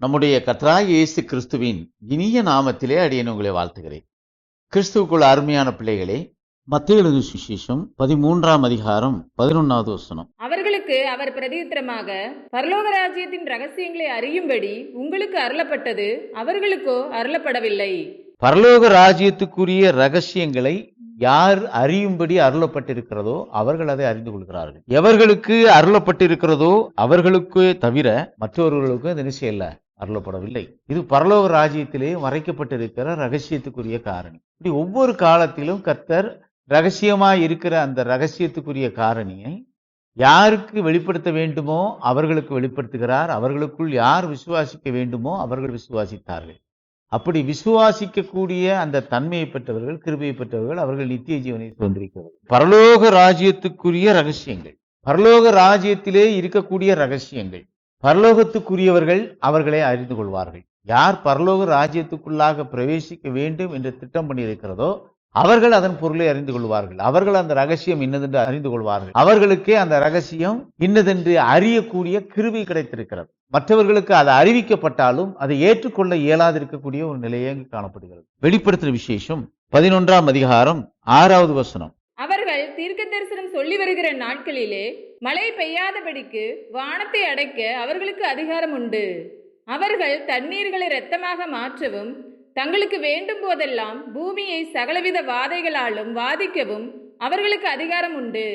நம்முடைய கர்த்தராகிய இயேசு கிறிஸ்துவின் இனிய நாமத்திலே அடியேன் உங்களை வாழ்த்துகிறேன். கிறிஸ்துவுக்குள் அருமையான பிள்ளைகளே மத்திய எழுது சுவிசேஷம் பதிமூன்றாம் அதிகாரம் பதினொன்னாவது வசனம். அவர்களுக்கு அவர் பிரதியுத்தரமாக பரலோக ராஜ்யத்தின் ரகசியங்களை அறியும்படி உங்களுக்கு அருளப்பட்டது அவர்களுக்கோ அருளப்படவில்லை. பரலோக ராஜ்யத்துக்குரிய ரகசியங்களை யார் அறியும்படி அருளப்பட்டிருக்கிறதோ அவர்கள் அதை அறிந்து கொள்கிறார்கள். எவர்களுக்கு அருளப்பட்டிருக்கிறதோ அவர்களுக்கு தவிர மற்றவர்களுக்கு அது நிச்சயம் இல்லை அருளப்படவில்லை. இது பரலோக ராஜ்யத்திலே மறைக்கப்பட்டிருக்கிற ரகசியத்துக்குரிய காரணி. இப்படி ஒவ்வொரு காலத்திலும் கர்த்தர் ரகசியமாய் இருக்கிற அந்த ரகசியத்துக்குரிய காரணியை யாருக்கு வெளிப்படுத்த வேண்டுமோ அவர்களுக்கு வெளிப்படுத்துகிறார். அவர்களுக்குள் யார் விசுவாசிக்க வேண்டுமோ அவர்கள் விசுவாசித்தார்கள். அப்படி விசுவாசிக்கக்கூடிய அந்த தன்மையை பெற்றவர்கள் கிருபையை பெற்றவர்கள் அவர்கள் நித்திய ஜீவனை சுதந்திரிக்கிறார்கள் பரலோக ராஜ்யத்துக்குரிய ரகசியங்கள். பரலோக ராஜ்யத்திலே இருக்கக்கூடிய ரகசியங்கள். பரலோகத்துக்குரியவர்கள் அவர்களை அறிந்து கொள்வார்கள். யார் பரலோக ராஜ்யத்துக்குள்ளாக பிரவேசிக்க வேண்டும் என்று திட்டம் பண்ணியிருக்கிறதோ அவர்கள் அதன் பொருளை அறிந்து கொள்வார்கள். அவர்கள் அந்த ரகசியம் இன்னதென்று அறிந்து கொள்வார்கள். அவர்களுக்கே அந்த ரகசியம் இன்னதென்று அறியக்கூடிய கிருவி கிடைத்திருக்கிறது. மற்றவர்களுக்கு அது அறிவிக்கப்பட்டாலும் அதை ஏற்றுக்கொள்ள இயலாதிருக்கக்கூடிய ஒரு நிலையே அங்கு காணப்படுகிறது. வெளிப்படுத்துற விசேஷம் பதினொன்றாம் அதிகாரம் ஆறாவது வசனம். அவர்கள் தீர்க்க தரிசனம் சொல்லி வருகிற நாட்களிலே மழை பெய்யாதபடிக்கு வானத்தை அடைக்க அவர்களுக்கு அதிகாரம் உண்டு. அவர்கள் தண்ணீர்களை இரத்தமாக மாற்றவும் தங்களுக்கு வேண்டும் போதெல்லாம் பூமியை சகலவித வாதைகளாலும் வாதிக்கவும் அவர்களுக்கு அதிகாரம் உண்டு.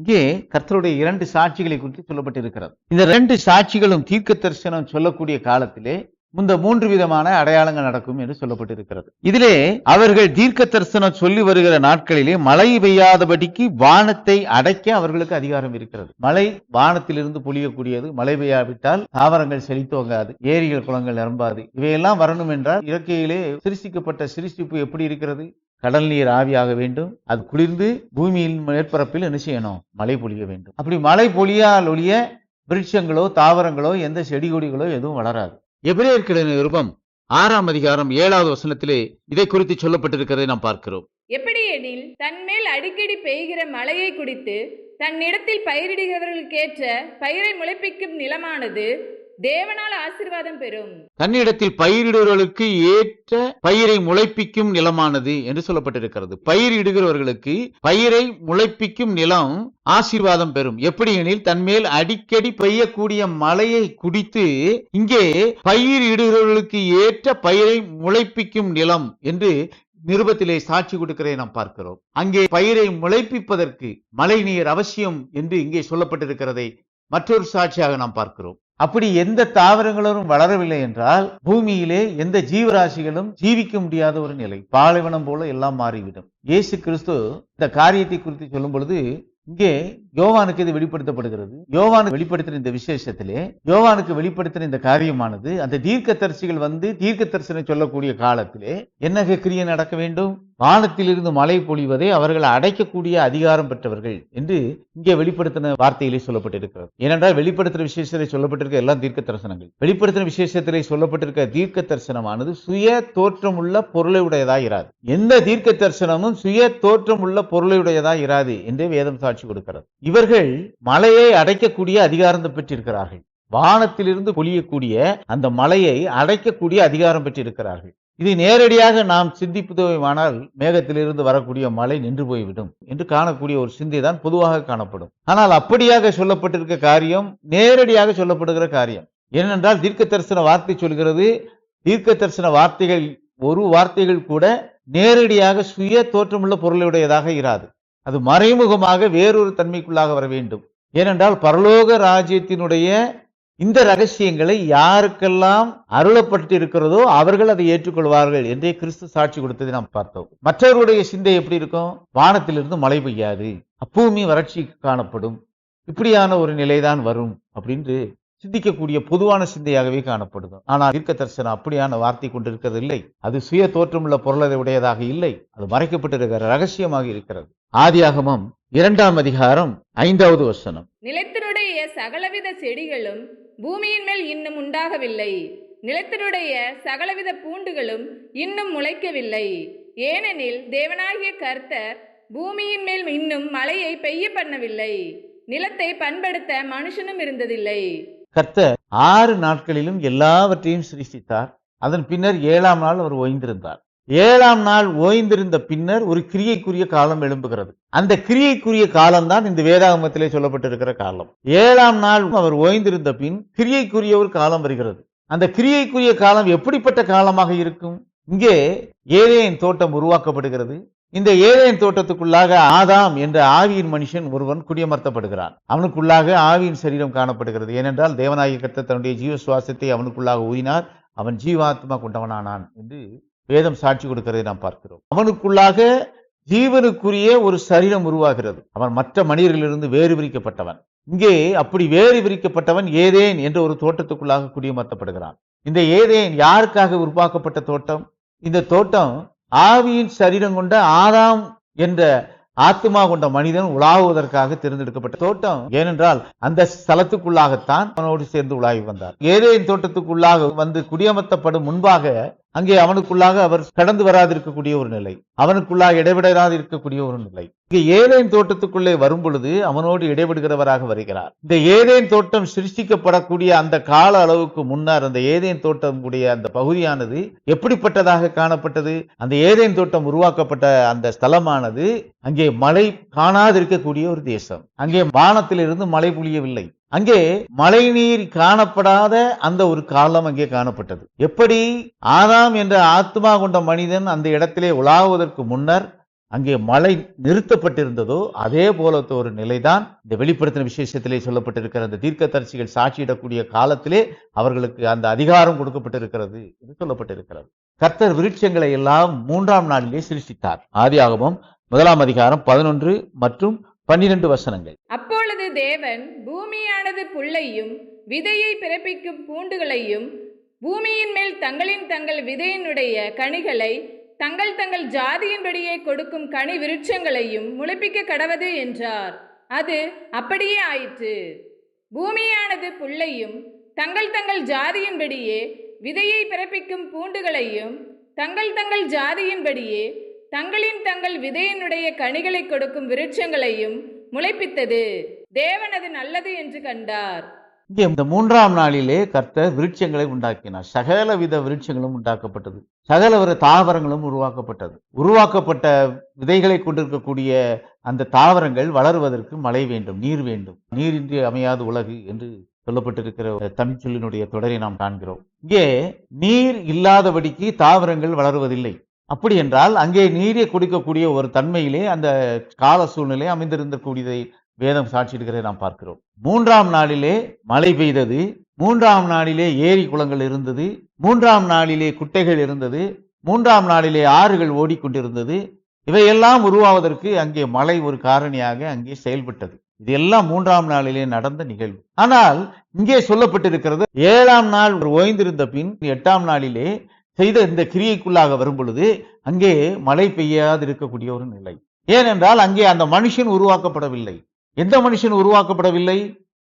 இங்கே கர்த்தருடைய இரண்டு சாட்சிகளை குறித்து சொல்லப்பட்டிருக்கிறது. இந்த ரெண்டு சாட்சிகளும் தீர்க்க தரிசனம் சொல்லக்கூடிய காலத்திலே இந்த மூன்று விதமான அடையாளங்கள் நடக்கும் என்று சொல்லப்பட்டிருக்கிறது. இதிலே அவர்கள் தீர்க்க தரிசனம் சொல்லி வருகிற நாட்களிலே மழை பெய்யாதபடிக்கு வானத்தை அடைக்க அவர்களுக்கு அதிகாரம் இருக்கிறது. மழை வானத்திலிருந்து பொழியக்கூடியது. மழை பெய்யாவிட்டால் தாவரங்கள் செழித்தோங்காது ஏரிகள் குளங்கள் நிரம்பாது. இவையெல்லாம் வரணும் என்றால் இயற்கையிலே சிருஷ்டிக்கப்பட்ட சிருஷ்டிப்பு எப்படி இருக்கிறது? கடல் நீர் ஆவியாக வேண்டும். அது குளிர்ந்து பூமியின் மேற்பரப்பில் என்ன செய்யணும்? மழை பொழிய வேண்டும். அப்படி மழை பொழியால் ஒழிய விருட்சங்களோ தாவரங்களோ எந்த செடி கொடிகளோ எதுவும் வளராது. எபிரேயர்களின் நிருபம் ஆறாம் அதிகாரம் ஏழாவது வசனத்திலே இதை குறித்து சொல்லப்பட்டிருக்கிறதை நாம் பார்க்கிறோம். எப்படி எனில் தன்மேல் அடிக்கடி பெய்கிற மழையை குடித்து தன்னிடத்தில் பயிரிடுகிறவர்களுக்கேற்ற பயிரை முளைப்பிக்கும் நிலமானது தேவனால் ஆசிர்வாதம் பெறும். தன்னிடத்தில் பயிரிடுவர்களுக்கு ஏற்ற பயிரை முளைப்பிக்கும் நிலமானது என்று சொல்லப்பட்டிருக்கிறது. பயிரிடுகிறவர்களுக்கு பயிரை முளைப்பிக்கும் நிலம் ஆசீர்வாதம் பெறும். எப்படி எனில் தன்மேல் அடிக்கடி பெய்யக்கூடிய மழையை குடித்து இங்கே பயிரிடுகிறவர்களுக்கு ஏற்ற பயிரை முளைப்பிக்கும் நிலம் என்று நிருபத்திலே சாட்சி கொடுக்கிறதை நாம் பார்க்கிறோம். அங்கே பயிரை முளைப்பிப்பதற்கு மழை நீர் அவசியம் என்று இங்கே சொல்லப்பட்டிருக்கிறதை மற்றொரு சாட்சியாக நாம் பார்க்கிறோம். அப்படி எந்த தாவரங்களும் வளரவில்லை என்றால் பூமியிலே எந்த ஜீவராசிகளும் ஜீவிக்க முடியாத ஒரு நிலை. பாலைவனம் போல எல்லாம் மாறிவிடும். இயேசு கிறிஸ்து இந்த காரியத்தை குறித்து சொல்லும் பொழுது இங்கே யோவானுக்கு இது வெளிப்படுத்தப்படுகிறது. யோவானு வெளிப்படுத்தின இந்த விசேஷத்திலே யோவானுக்கு வெளிப்படுத்தின இந்த காரியமானது அந்த தீர்க்க தரிசிகள் வந்து தீர்க்க தரிசனம் சொல்லக்கூடிய காலத்திலே என்ன கிரியை நடக்க வேண்டும்? வானத்திலிருந்து மழை பொழிவதை அவர்கள் அடைக்கக்கூடிய அதிகாரம் பெற்றவர்கள் என்று இங்கே வெளிப்படுத்தின வார்த்தையிலே சொல்லப்பட்டிருக்கிறது. ஏனென்றால் வெளிப்படுத்தின விசேஷத்தை சொல்லப்பட்டிருக்க எல்லாம் தீர்க்க தரிசனங்கள் வெளிப்படுத்தின விசேஷத்திலே சொல்லப்பட்டிருக்க தீர்க்க தரிசனமானது சுய தோற்றமுள்ள பொருளை உடையதா இராது. எந்த தீர்க்க தரிசனமும் சுய தோற்றமுள்ள பொருளை உடையதா இராது என்றே வேதம் சாட்சி கொடுக்கிறது. இவர்கள் மலையை அடைக்கக்கூடிய அதிகாரம் பெற்றிருக்கிறார்கள். வானத்திலிருந்து பொழியக்கூடிய அந்த மலையை அடைக்கக்கூடிய அதிகாரம் பெற்றிருக்கிறார்கள். இது நேரடியாக நாம் சிந்திப்பதுமானால் மேகத்திலிருந்து வரக்கூடிய மழை நின்று போய்விடும் என்று காணக்கூடிய ஒரு சிந்தை தான் பொதுவாக காணப்படும். ஆனால் அப்படியாக சொல்லப்பட்டிருக்க காரியம் நேரடியாக சொல்லப்படுகிற காரியம். ஏனென்றால் தீர்க்க தரிசன வார்த்தை சொல்கிறது தீர்க்க தரிசன வார்த்தைகள் ஒரு வார்த்தைகள் கூட நேரடியாக சுய தோற்றமுள்ள பொருளுடையதாக இராது. அது மறைமுகமாக வேறொரு தன்மைக்குள்ளாக வர வேண்டும். ஏனென்றால் பரலோக ராஜ்யத்தினுடைய இந்த ரகசியங்களை யாருக்கெல்லாம் அருளப்பட்டு இருக்கிறதோ அவர்கள் அதை ஏற்றுக்கொள்வார்கள் என்றே கிறிஸ்து சாட்சி கொடுத்ததை நாம் பார்த்தோம். மற்றவருடைய சிந்தை எப்படி இருக்கும்? வானத்திலிருந்து மழை பெய்யாது. அப்பூமி வறட்சி காணப்படும். இப்படியான ஒரு நிலைதான் வரும் அப்படின்னு சிந்திக்கக்கூடிய பொதுவான சிந்தையாகவே காணப்படுது. ஆனால் தீர்க்க தரிசனம் அப்படியான வார்த்தை கொண்டிருக்கிறது இல்லை அது சுய தோற்றமுள்ள பொருளதை உடையதாக இல்லை. அது மறைக்கப்பட்டிருக்கிற ரகசியமாக இருக்கிறது. ஆதியாகமம் இரண்டாம் அதிகாரம் ஐந்தாவது வசனம். நிலத்தினுடைய சகலவித செடிகளும் பூமியின் மேல் இன்னும் உண்டாகவில்லை. நிலத்தினுடைய சகலவித பூண்டுகளும் இன்னும் முளைக்கவில்லை. ஏனெனில் தேவனாகிய கர்த்தர் பூமியின் மேல் இன்னும் மழையை பெய்ய பண்ணவில்லை. நிலத்தை பண்படுத்த மனுஷனும் இருந்ததில்லை. கர்த்தர் ஆறு நாட்களிலும் எல்லாவற்றையும் சிருஷ்டித்தார். அதன் பின்னர் ஏழாம் நாள் அவர் ஓய்ந்திருந்தார். ஏழாம் நாள் ஓய்ந்திருந்த பின்னர் ஒரு கிரியைக்குரிய காலம் எழும்புகிறது. அந்த கிரியைக்குரிய காலம்தான் இந்த வேதாகமத்திலே சொல்லப்பட்டிருக்கிற காலம். ஏழாம் நாள் அவர் ஓய்ந்திருந்த பின் கிரியைக்குரிய ஒரு காலம் வருகிறது. அந்த கிரியைக்குரிய காலம் எப்படிப்பட்ட காலமாக இருக்கும்? இங்கே ஏழையின் தோட்டம் உருவாக்கப்படுகிறது. இந்த ஏழையின் தோட்டத்துக்குள்ளாக ஆதாம் என்ற ஆவியின் மனுஷன் ஒருவன் குடியமர்த்தப்படுகிறான். அவனுக்குள்ளாக ஆவியின் சரீரம் காணப்படுகிறது. ஏனென்றால் தேவநாயக கர்த்தர் தன்னுடைய ஜீவ சுவாசத்தை அவனுக்குள்ளாக ஊதினார். அவன் ஜீவாத்மா கொண்டவனானான் என்று வேதம் சாட்சி கொடுக்கிறதை நாம் பார்க்கிறோம். அவனுக்குள்ளாக ஜீவனுக்குரிய ஒரு சரீரம் உருவாகிறது. அவன் மற்ற மனிதர்களிலிருந்து வேறு பிரிக்கப்பட்டவன் இங்கே அப்படி வேறு பிரிக்கப்பட்டவன் ஏதேன் என்ற ஒரு தோட்டத்துக்குள்ளாக குடியமர்த்தப்படுகிறான். இந்த ஏதேன் யாருக்காக உருவாக்கப்பட்ட தோட்டம்? இந்த தோட்டம் ஆவியின் சரீரம் கொண்ட ஆதாம் என்ற ஆத்மா கொண்ட மனிதன் உலாவுவதற்காக தேர்ந்தெடுக்கப்பட்ட தோட்டம். ஏனென்றால் அந்த ஸ்தலத்துக்குள்ளாகத்தான் அவனோடு சேர்ந்து உலாவி வந்தார் ஏதேன் தோட்டத்துக்குள்ளாக வந்து குடியமர்த்தப்படும் முன்பாக அங்கே அவனுக்குள்ளாக அவர் கடந்து வராதிருக்கக்கூடிய ஒரு நிலை. அவனுக்குள்ளாக இடைவிடாது இருக்கக்கூடிய ஒரு நிலை. இங்கே ஏதேன் தோட்டத்துக்குள்ளே வரும் பொழுது அவனோடு இடைவிடுகிறவராக வருகிறார். இந்த ஏதேன் தோட்டம் சிருஷ்டிக்கப்படக்கூடிய அந்த கால அளவுக்கு முன்னர் அந்த ஏதேன் தோட்டம் உடைய அந்த பகுதியானது எப்படிப்பட்டதாக காணப்பட்டது? அந்த ஏதேன் தோட்டம் உருவாக்கப்பட்ட அந்த ஸ்தலமானது அங்கே மழை காணாதிருக்கக்கூடிய ஒரு தேசம். அங்கே வானத்திலிருந்து மழை புழியவில்லை. அங்கே மழை நீர் காணப்படாத அந்த ஒரு காலம் அங்கே காணப்பட்டது. எப்படி? ஆதாம் என்ற ஆத்மா கொண்ட மனிதன் அந்த இடத்திலே உலாவுவதற்கு முன்னர் அங்கே மழை நிறுத்தப்பட்டிருந்ததோ அதே போல ஒரு நிலைதான் இந்த வெளிப்படுத்தின விசேஷத்திலே சொல்லப்பட்டிருக்கிற அந்த தீர்க்க தரிசிகள் சாட்சியிடக்கூடிய காலத்திலே அவர்களுக்கு அந்த அதிகாரம் கொடுக்கப்பட்டிருக்கிறது என்று சொல்லப்பட்டிருக்கிறது. கர்த்தர் விருட்சங்களை எல்லாம் மூன்றாம் நாளிலே சிருஷ்டித்தார். ஆதியாகவும் முதலாம் அதிகாரம் பதினொன்று மற்றும் பன்னிரண்டு வசனங்கள். அப்பொழுது தேவன் பூமியானது புல்லையும் விதையை பிறப்பிக்கும் பூண்டுகளையும் பூமியின் மேல் தங்களின் தங்கள் விதையினுடைய கனிகளை தங்கள் தங்கள் ஜாதியின்படியே கொடுக்கும் கனி விருட்சங்களையும் முளைப்பிக்க கடவது என்றார். அது அப்படியே ஆயிற்று. பூமியானது புல்லையும் தங்கள் தங்கள் ஜாதியின்படியே விதையை பிறப்பிக்கும் பூண்டுகளையும் தங்கள் தங்கள் ஜாதியின்படியே தங்களின் தங்கள் விதையினுடைய கனிகளை கொடுக்கும் விருட்சங்களையும் முளைப்பித்தது. தேவன் அது நல்லது என்று கண்டார். இங்கே இந்த மூன்றாம் நாளிலே கர்த்தர் விருட்சங்களை உண்டாக்கினார். சகல வித விருட்சங்களும் உண்டாக்கப்பட்டது. சகல வித தாவரங்களும் உருவாக்கப்பட்டது. உருவாக்கப்பட்ட விதைகளை கொண்டிருக்கக்கூடிய அந்த தாவரங்கள் வளருவதற்கு மழை வேண்டும் நீர் வேண்டும். நீரின்றி அமையாத உலகு என்று சொல்லப்பட்டிருக்கிற தமிழ்ச்சொல்லினுடைய தொடரை நாம் காண்கிறோம். இங்கே நீர் இல்லாதபடிக்கு தாவரங்கள் வளருவதில்லை. அப்படி என்றால் அங்கே நீரை கொடுக்கக்கூடிய ஒரு தன்மையிலே அந்த கால சூழ்நிலை அமைந்திருந்தக்கூடியதை வேதம் சாட்சியிடுகிறதை நாம் பார்க்கிறோம். மூன்றாம் நாளிலே மழை பெய்தது. மூன்றாம் நாளிலே ஏரி குளங்கள் இருந்தது. மூன்றாம் நாளிலே குட்டைகள் இருந்தது. மூன்றாம் நாளிலே ஆறுகள் ஓடிக்கொண்டிருந்தது. இவையெல்லாம் உருவாவதற்கு அங்கே மழை ஒரு காரணியாக அங்கே செயல்பட்டது. இது எல்லாம் மூன்றாம் நாளிலே நடந்த நிகழ்வு. ஆனால் இங்கே சொல்லப்பட்டிருக்கிறது ஏழாம் நாள் ஓய்ந்திருந்த பின் எட்டாம் நாளிலே செய்த இந்த கிரியைக்குள்ளாக வரும் பொழுது அங்கே மழை பெய்யாது இருக்கக்கூடிய ஒரு நிலை. ஏனென்றால் அங்கே அந்த மனுஷன் உருவாக்கப்படவில்லை. எந்த மனுஷன் உருவாக்கப்படவில்லை?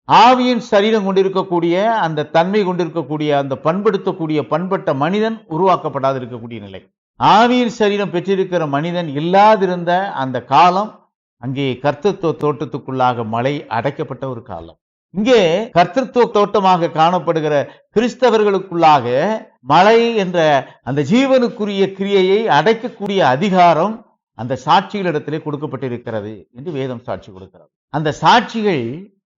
ஆவியின் சரீரம் கொண்டிருக்கக்கூடிய அந்த தன்மை கொண்டிருக்கக்கூடிய அந்த பண்படுத்தக்கூடிய பண்பட்ட மனிதன் உருவாக்கப்படாது இருக்கக்கூடிய நிலை. ஆவியின் சரீரம் பெற்றிருக்கிற மனிதன் இல்லாதிருந்த அந்த காலம் அங்கே கர்த்தத்துவ தோட்டத்துக்குள்ளாக மழை அடைக்கப்பட்ட ஒரு காலம். இங்கே கர்த்தத்துவ தோட்டமாக காணப்படுகிற கிறிஸ்தவர்களுக்குள்ளாக மழை என்ற அந்த ஜீவனுக்குரிய கிரியையை அடைக்கக்கூடிய அதிகாரம் அந்த சாட்சிகளிடத்திலே கொடுக்கப்பட்டிருக்கிறது என்று வேதம் சாட்சி கொடுக்கிறது. அந்த சாட்சிகள்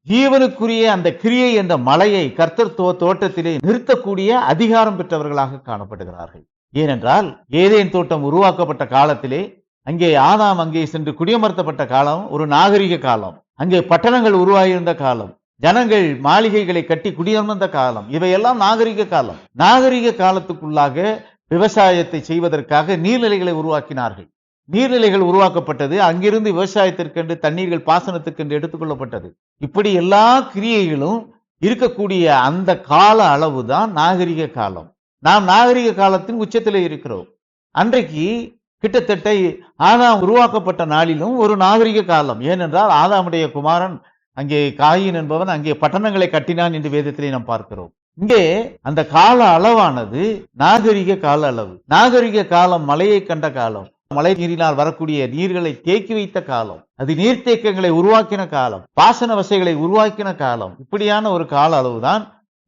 ஜீவனுக்குரிய அந்த கிரியை என்ற மலையை கர்த்தர் தோட்டத்திலே நிறுத்தக்கூடிய அதிகாரம் பெற்றவர்களாக காணப்படுகிறார்கள். ஏனென்றால் ஏதேன் தோட்டம் உருவாக்கப்பட்ட காலத்திலே அங்கே ஆதாம் அங்கே சென்று குடியமர்த்தப்பட்ட காலம் ஒரு நாகரிக காலம் அங்கே பட்டணங்கள் உருவாகியிருந்த காலம். ஜனங்கள் மாளிகைகளை கட்டி குடியமர்ந்த காலம். இவையெல்லாம் நாகரிக காலம். நாகரிக காலத்துக்குள்ளாக விவசாயத்தை செய்வதற்காக நீர்நிலைகளை உருவாக்கினார்கள். நீர்நிலைகள் உருவாக்கப்பட்டது அங்கிருந்து விவசாயத்திற்கென்று தண்ணீர்கள் பாசனத்துக்கென்று எடுத்துக்கொள்ளப்பட்டது. இப்படி எல்லா கிரியைகளும் இருக்கக்கூடிய அந்த கால அளவுதான் நாகரிக காலம். நாம் நாகரிக காலத்தின் உச்சத்திலே இருக்கிறோம். அன்றைக்கு கிட்டத்தட்ட ஆதாம் உருவாக்கப்பட்ட நாளிலும் ஒரு நாகரிக காலம். ஏனென்றால் ஆதாமுடைய குமாரன் அங்கே காயின் என்பவன் அங்கே பட்டணங்களை கட்டினான் என்று வேதத்திலே நாம் பார்க்கிறோம். இங்கே அந்த கால அளவானது நாகரிக கால அளவு. நாகரிக காலம் மலையை கண்ட காலம். மழை நீரினால் வரக்கூடிய நீர்களை தேக்கி வைத்த காலம். அது நீர்த்தேக்கங்களை உருவாக்கின காலம். பாசன வசைகளை உருவாக்கின காலம். இப்படியான ஒரு கால அளவுதான்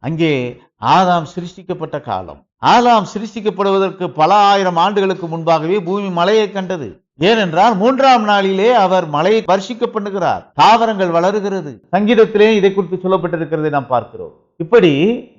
அங்கே ஆதாம் சிருஷ்டிக்கப்பட்ட காலம். ஆதாம் சிருஷ்டிக்கப்படுவதற்கு பல ஆயிரம் ஆண்டுகளுக்கு முன்பாகவே பூமி மலையை கண்டது. ஏனென்றால் மூன்றாம் நாளிலே அவர் மலையை பரிசிக்க பண்ணுகிறார் தாவரங்கள் வளருகிறது. சங்கீதத்திலே இதை குறித்து சொல்லப்பட்டிருக்கிறதை நாம் பார்க்கிறோம். இப்படி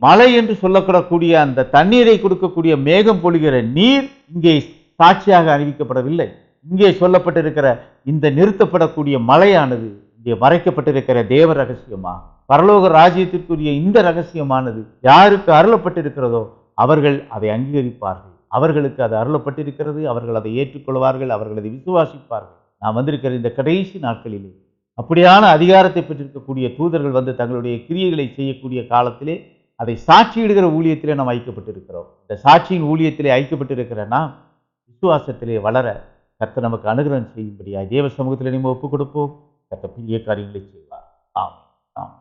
மழை என்று சொல்லப்படக்கூடிய அந்த தண்ணீரை கொடுக்கக்கூடிய மேகம் பொழிகிற நீர் இங்கே சாட்சியாக அறிவிக்கப்படவில்லை இங்கே சொல்லப்பட்டிருக்கிற இந்த நிறுத்தப்படக்கூடிய மழையானது இங்கே மறைக்கப்பட்டிருக்கிற தேவ ரகசியமா? பரலோக ராஜ்யத்திற்குரிய இந்த ரகசியமானது யாருக்கு அருளப்பட்டிருக்கிறதோ அவர்கள் அதை அங்கீகரிப்பார்கள். அவர்களுக்கு அது அருளப்பட்டிருக்கிறது அவர்கள் அதை ஏற்றுக்கொள்வார்கள் அவர்கள் அதை விசுவாசிப்பார்கள். நான் வந்திருக்கிற இந்த கடைசி நாட்களிலே அப்படியான அதிகாரத்தை பெற்றிருக்கக்கூடிய தூதர்கள் வந்து தங்களுடைய கிரியைகளை செய்யக்கூடிய காலத்திலே அதை சாட்சியிடுகிற ஊழியத்திலே நாம் ஐக்கப்பட்டிருக்கிறோம். இந்த சாட்சியின் ஊழியத்திலே ஐக்கப்பட்டிருக்கிற நாம் விசுவாசத்திலே வளர கத்தை நமக்கு அனுகிரகம் செய்யும்படியா தேவ சமூகத்தில் நம்ம ஒப்புக் கொடுப்போம் கர்த்தர் பெரிய காரியங்களை செய்வார் ஆமென்.